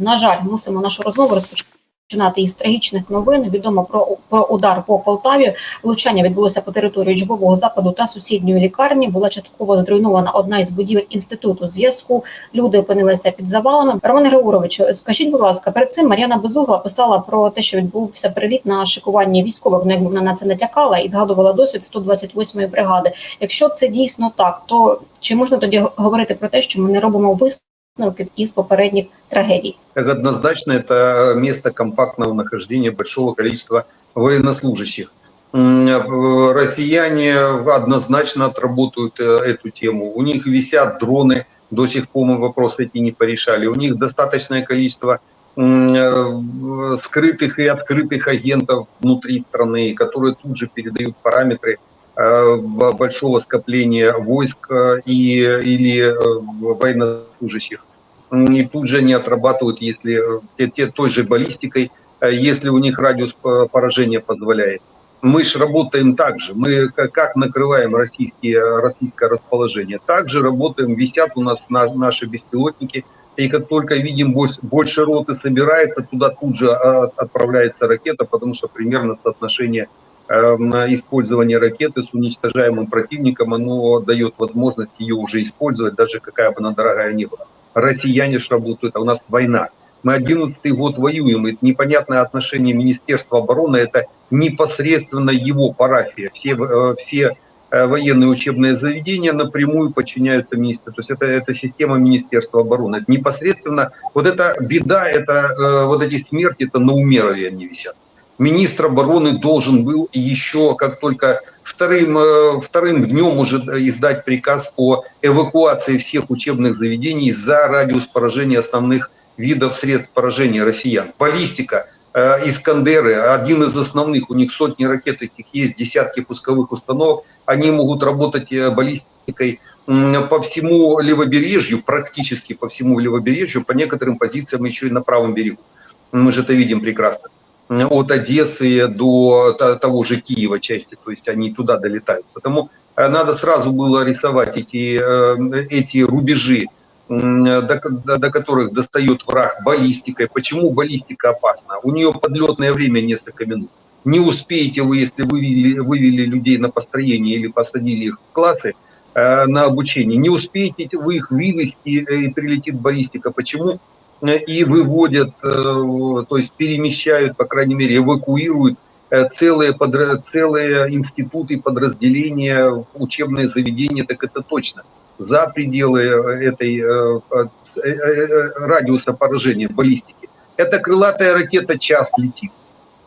На жаль, мусимо нашу розмову розпочинати із трагічних новин. Відомо про, про удар по Полтаві. Влучання відбулося по території учбового закладу та сусідньої лікарні. Була частково зруйнована одна із будівель інституту зв'язку. Люди опинилися під завалами. Роман Григорович, скажіть, будь ласка, перед цим Мар'яна Безугла писала про те, що відбувся переліт на шикування військових. Ну, якби вона на це натякала і згадувала досвід 128-ї бригади. Якщо це дійсно так, то чи можна тоді говорити про те, що ми не робимо висновків із попередніх трагедій? Так однозначно это место компактного нахождения большого количества военнослужащих. М, э, Россияне однозначно отработают э, эту тему. У них висят дроны, до сих пор мы вопросы эти не порешали. У них достаточное количество м, э, скрытых и открытых агентов внутри страны, которые тут же передают параметры э, б- большого скопления войск э, и, или э, военнослужащих. И тут же они отрабатывают, если э, те, те- той же баллистикой, э, если у них радиус по- поражения позволяет. Мы же работаем так же. Мы ка- как накрываем российские, российское расположение, так же работаем, висят у нас на- наши беспилотники. И как только видим больше, роты собирается, туда тут же отправляется ракета, потому что примерно соотношение эм, использования ракеты с уничтожаемым противником, оно дает возможность ее уже использовать, даже какая бы она дорогая ни была. Россияне же работают, а у нас война. Мы 11 год воюем, и непонятное отношение Министерства обороны, это непосредственно его парафия. Все, э, все э, военные учебные заведения напрямую подчиняются министру. То есть это, это система Министерства обороны. Это непосредственно, вот эта беда, это э, вот эти смерти, это на умерове они висят. Министр обороны должен был еще, как только вторым, э, вторым днем уже издать приказ по эвакуации всех учебных заведений за радиус поражения основных видов средств поражения россиян. Баллистика, э, Искандеры, один из основных, у них сотни ракет этих есть, десятки пусковых установок, они могут работать э, баллистикой по всему левобережью, практически по всему левобережью, по некоторым позициям еще и на правом берегу. Мы же это видим прекрасно. От Одессы до то- того же Киева части, то есть они туда долетают. Потому э, надо сразу было рисовать эти, э, эти рубежи, до, до- до которых достает враг баллистикой. Почему баллистика опасна? У нее подлетное время несколько минут. Не успеете вы, если вывели, вывели людей на построение или посадили их в классы э, на обучение, не успеете вы их вывести, и прилетит баллистика. Почему? Э, И выводят, э, то есть перемещают, по крайней мере, эвакуируют э, целые, подра- целые институты, подразделения, учебные заведения, так это точно за пределы этой радиуса поражения баллистики. Это крылатая ракета час летит.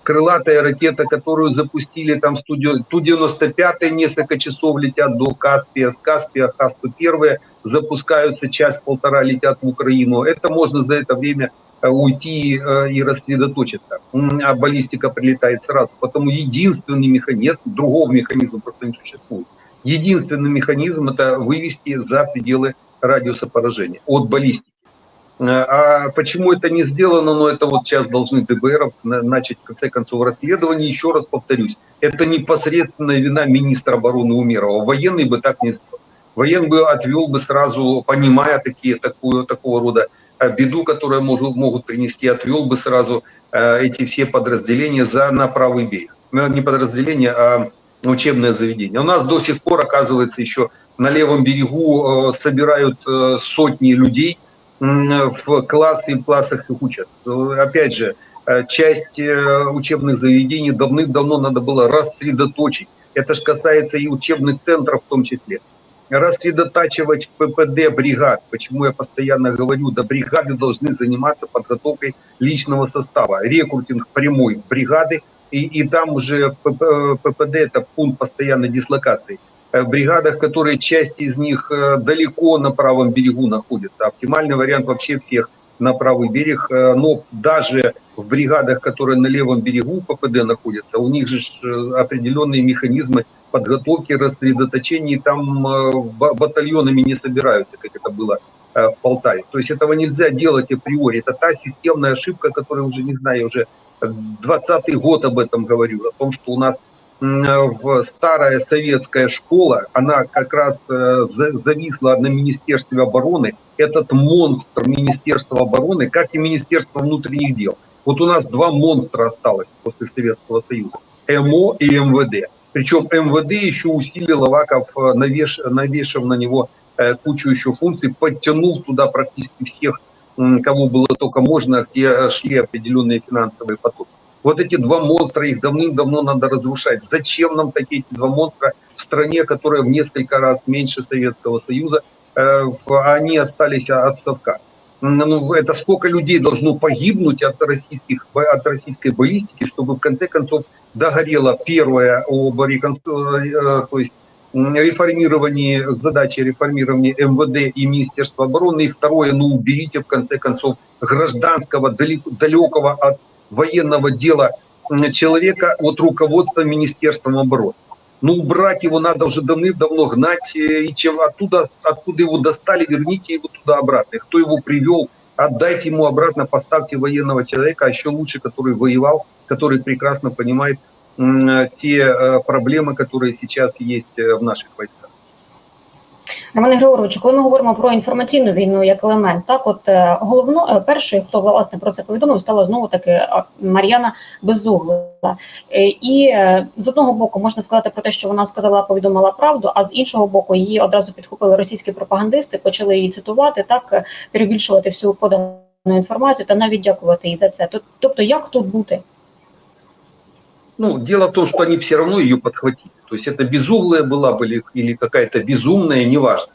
Крылатая ракета, которую запустили там студию, Ту-95 несколько часов летят до Каспия, с Каспия Хасту-1 запускаются, час-полтора летят в Украину. Это можно за это время э, уйти э, и рассредоточиться. А баллистика прилетает сразу. Потому единственный механизм, другого механизма просто не существует. Единственный механизм это вывести за пределы радиуса поражения от баллистики. А почему это не сделано? Ну, это вот сейчас должны ДБР на- начать, в конце концов, расследование. Еще раз повторюсь, это непосредственная вина министра обороны Умерова. Военный бы так не сделал. Военный бы отвел бы сразу, понимая такие, такую, такого рода э, беду, которую могут, могут принести, отвел бы сразу э, эти все подразделения за, на правый берег. Ну, Не подразделения, а учебное заведение. У нас до сих пор, оказывается, еще на левом берегу э, собирают сотни людей, в классы, в классах их учат. Э, Опять же, э, часть э, учебных заведений давным-давно надо было рассредоточить. Это же касается и учебных центров в том числе. Рассредотачивать ППД бригад. Почему я постоянно говорю, да бригады должны заниматься подготовкой личного состава. Рекрутинг прямой бригады, и, и там уже ППД это пункт постоянной дислокации э, бригадах, которые часть из них э, далеко на правом берегу находятся. Оптимальный вариант вообще всех на правый берег, э, но даже в бригадах, которые на левом берегу ППД находятся, у них же э, определенные механизмы подготовки, рассредоточения, там э, ба- батальонами не собираются, как это было э, в Полтаве. То есть этого нельзя делать априори. Это та системная ошибка, которая уже, не знаю, уже 20 год об этом говорю, о том, что у нас в старая советская школа, она как раз э, за- зависла на Министерстве обороны. Этот монстр Министерства обороны, как и Министерство внутренних дел. Вот у нас два монстра осталось после Советского Союза. МО и МВД. Причем МВД еще усилил Аваков, э, навеш, навешав на него э, кучу еще функций, подтянул туда практически всех, кого было только можно, где э, шли определенные финансовые потоки. Вот эти два монстра, их давным-давно надо разрушать. Зачем нам такие два монстра в стране, которая в несколько раз меньше Советского Союза, э, они остались от совка? Ну, это сколько людей должно погибнуть от, российских, от российской баллистики, чтобы в конце концов догорело первое об реконстру- э, то есть реформировании, задачи реформирования МВД и Министерства обороны, и второе, ну уберите в конце концов гражданского, далеко- далекого от военного дела человека от руководства Министерством обороны. Ну, убрать его надо уже давным-давно гнать, э, и чем оттуда, откуда его достали, верните его туда обратно. Кто его привел, отдайте ему обратно, поставьте военного человека, а еще лучше, который воевал, который прекрасно понимает м, те э, проблемы, которые сейчас есть э, в наших войсках. Романе Григоровичу, коли ми говоримо про інформаційну війну як елемент, так от е, головно е, першою, хто власне про це повідомив, стала знову таки Мар'яна Безугла. Е, І е, з одного боку можна сказати про те, що вона сказала, повідомила правду, а з іншого боку, її одразу підхопили російські пропагандисти, почали її цитувати, так е, перебільшувати всю подану інформацію та навіть дякувати їй за це. Тоб- Тобто, як тут бути? Ну, дело в том, что они все равно ее подхватили. То есть это безуглая была бы или, или какая-то безумная, неважно.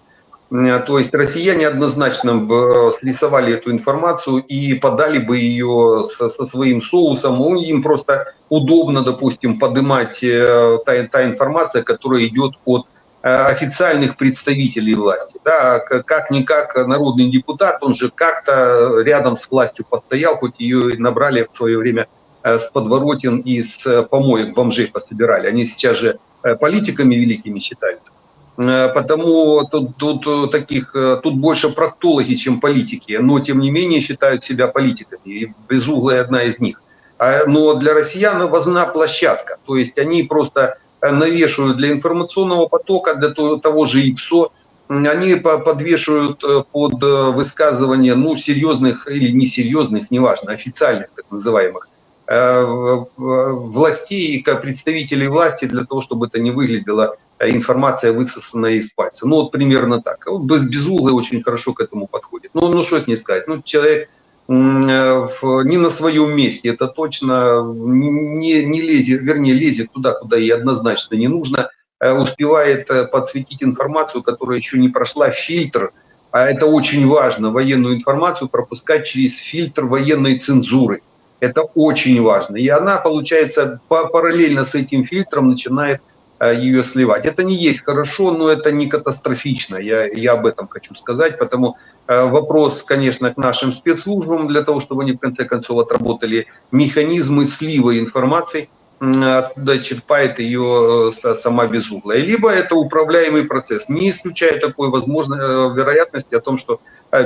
М, То есть россияне однозначно бы, э, срисовали эту информацию и подали бы ее со, со своим соусом. Ну, им просто удобно, допустим, поднимать э, та, та информация, которая идет от э, официальных представителей власти. Да, как-никак народный депутат, он же как-то рядом с властью постоял, хоть ее и набрали в свое время э, с подворотен и с э, помоек бомжей пособирали. Они сейчас же э, политиками великими считаются. Э, Потому тут, тут э, таких, э, тут больше проктологи, чем политики, но тем не менее считают себя политиками. И Безуглая одна из них. А, Но для россиян важна площадка. То есть они просто э, навешивают для информационного потока, для то- того же ИПСО, они по- подвешивают э, под э, высказывания ну, серьезных или несерьезных, неважно, официальных так называемых э, властей и представителей власти для того, чтобы это не выглядело э, информация высосанная из пальца. Ну вот примерно так. Вот Без- Безуглый очень хорошо к этому подходит. Ну, ну что с ней сказать? Ну человек э, не на своем месте, это точно не, не лезет, вернее лезет туда, куда ей однозначно не нужно, э, успевает э, подсветить информацию, которая еще не прошла фильтр, а это очень важно, военную информацию пропускать через фильтр военной цензуры. Это очень важно. И она, получается, па- параллельно с этим фильтром начинает э, ее сливать. Это не есть хорошо, но это не катастрофично. Я, я об этом хочу сказать. Потому э, вопрос, конечно, к нашим спецслужбам для того, чтобы они в конце концов отработали механизмы слива информации, м, оттуда черпает ее э, са- сама безуглая. Либо это управляемый процесс. Не исключая такой возможной вероятности о том, что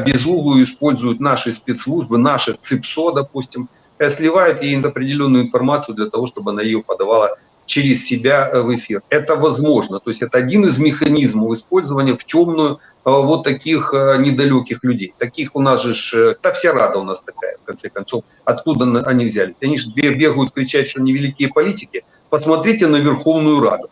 безуглую используют наши спецслужбы, наши ЦИПСО, допустим, сливают ей определенную информацию для того, чтобы она ее подавала через себя э, в эфир. Это возможно. То есть это один из механизмов использования в темную э, вот таких э, недалеких людей. Таких у нас же, э, да вся рада у нас такая, в конце концов. Откуда они взялись? Они же бе- бегают кричать, что они великие политики. Посмотрите на Верховную Раду.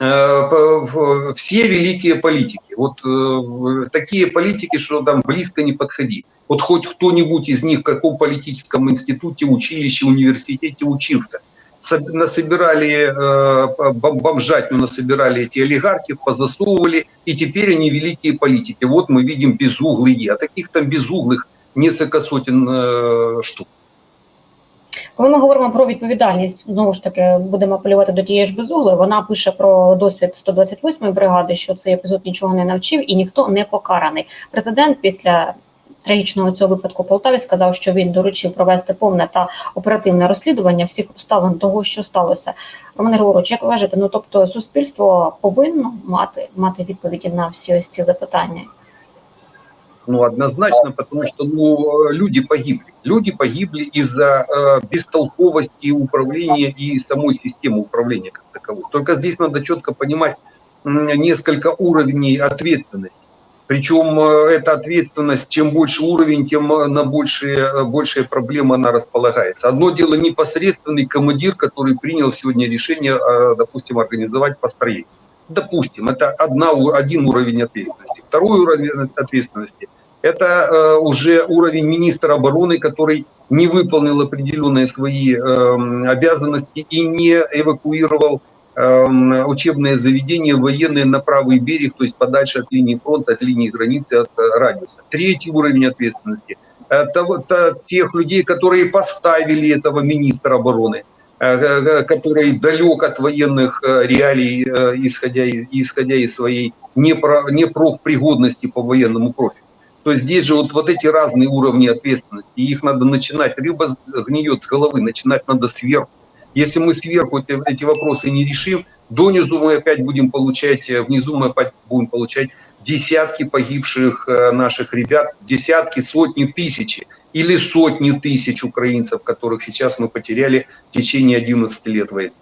Э, Все великие политики. Вот э, такие политики, что там близко не подходи. Вот хоть кто-нибудь из них в каком политическом институте, училище, университете учился. Соб- Насобирали э, бом- бомжатню, насобирали эти олигархи, позасовывали, и теперь они великие политики. Вот мы видим безуглые, а таких там безуглых несколько сотен э, штук. Коли ми говоримо про відповідальність, знову ж таки будемо апелювати до тієї ж безуглої. Вона пише про досвід 128-ї бригади, що цей епізод нічого не навчив і ніхто не покараний. Президент після трагічного цього випадку Полтаві сказав, що він доручив провести повне та оперативне розслідування всіх обставин того, що сталося. Роман Григорович, як вважаєте, ну тобто суспільство повинно мати мати відповіді на всі ось ці запитання? Ну, однозначно, потому что ну, э, люди погибли. Люди погибли из-за э, бестолковости управления и самой системы управления как таковой. Только здесь надо четко понимать несколько уровней ответственности. Причем э, эта ответственность, чем больше уровень, тем э, на большие, большие проблемы она располагается. Одно дело непосредственный командир, который принял сегодня решение, допустим, организовать построение. Допустим, это одна, один уровень ответственности. Второй уровень ответственности – это э, уже уровень министра обороны, который не выполнил определенные свои эм, обязанности и не эвакуировал эм, учебные заведения военные на правый берег, то есть подальше от линии фронта, от линии границы, от э, радиуса. Третий уровень ответственности – это вот э, тех людей, которые поставили этого министра обороны, э, э, который далек от военных э, реалий, э, исходя исходя из своей непро- непрофпригодности по военному профилю. То есть здесь же вот, вот эти разные уровни ответственности, их надо начинать, с- гниет с головы, начинать надо сверху. Если мы сверху эти, эти вопросы не решим, донизу мы опять будем получать, э, внизу мы опять будем получать десятки погибших э, наших ребят, десятки, сотни, тысячи или сотни тысяч украинцев, которых сейчас мы потеряли в течение 11 лет войны.